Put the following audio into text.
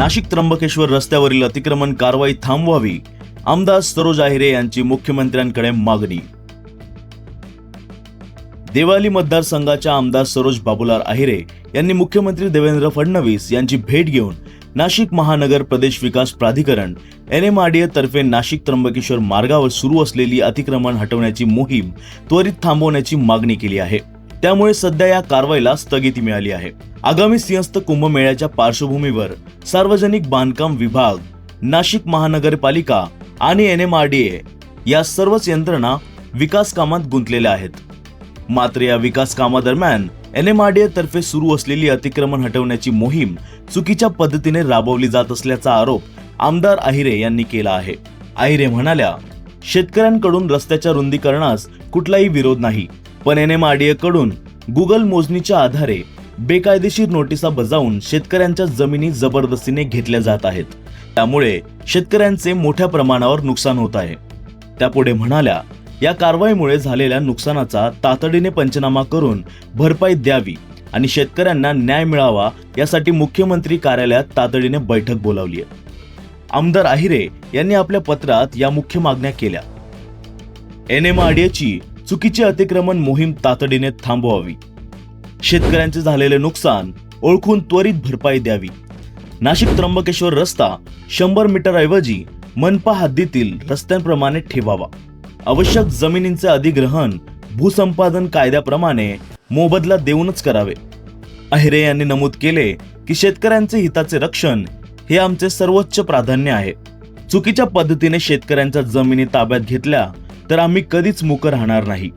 नाशिक त्र्यंबकेश्वर रस्त्यावरील अतिक्रमण कारवाई थांबवावी आमदार सरोज आहिरे यांची मुख्यमंत्र्यांकडे मागणी. देवाली मतदारसंघाच्या आमदार सरोज बाबुलाल आहिरे यांनी मुख्यमंत्री देवेंद्र फडणवीस यांची भेट घेऊन नाशिक महानगर प्रदेश विकास प्राधिकरण एन एम तर्फे नाशिक त्र्यंबकेश्वर मार्गावर सुरू असलेली अतिक्रमण हटवण्याची मोहीम त्वरित थांबवण्याची मागणी केली आहे. त्यामुळे सध्या या कारवाईला स्थगिती मिळाली आहे. आगामी सिंहस्थ कुंभमेळ्याच्या पार्श्वभूमीवर सार्वजनिक बांधकाम विभाग नाशिक महानगरपालिका आणि एन एम या सर्वच यंत्रणा विकास कामात गुंतलेल्या आहेत. मात्र या विकास कामादरम्यान एन एम तर्फे सुरू असलेली अतिक्रमण हटवण्याची मोहीम चुकीच्या पद्धतीने राबवली जात असल्याचा आरोप आमदार आहिरे यांनी केला आहे. आहिरे म्हणाल्या शेतकऱ्यांकडून रस्त्याच्या रुंदीकरणास कुठलाही विरोध नाही. पण एन एमकडून गुगल मोजणीच्या आधारे बेकायदेशीर नोटिसा बजावून शेतकऱ्यांच्या जमिनी जबरदस्तीने घेतल्या जात आहेत. त्यामुळे शेतकऱ्यांचे मोठ्या प्रमाणावर नुकसान होत आहे. त्यापुढे म्हणाल्या या कारवाईमुळे झालेल्या नुकसानाचा तातडीने पंचनामा करून भरपाई द्यावी आणि शेतकऱ्यांना न्याय मिळावा यासाठी मुख्यमंत्री कार्यालयात तातडीने बैठक बोलावली आहे. आमदार आहिरे यांनी आपल्या पत्रात या मुख्य मागण्या केल्या. एन एम चुकीचे अतिक्रमण मोहीम तातडीने थांबवावी. शेतकऱ्यांचे झालेले नुकसान ओळखून त्वरित भरपाई द्यावी. नाशिक त्र्यंबकेश्वर रस्ता शंभर मीटर ऐवजी मनपा हद्दीतील रस्त्यांप्रमाणे ठेवावा. आवश्यक जमिनींचे अधिग्रहण भूसंपादन कायद्याप्रमाणे मोबदला देऊनच करावे. अहिरे यांनी नमूद केले की शेतकऱ्यांचे हिताचे रक्षण हे आमचे सर्वोच्च प्राधान्य आहे. चुकीच्या पद्धतीने शेतकऱ्यांच्या जमिनी ताब्यात घेतल्या तर आम्ही कधीच मुकं राहणार नाही.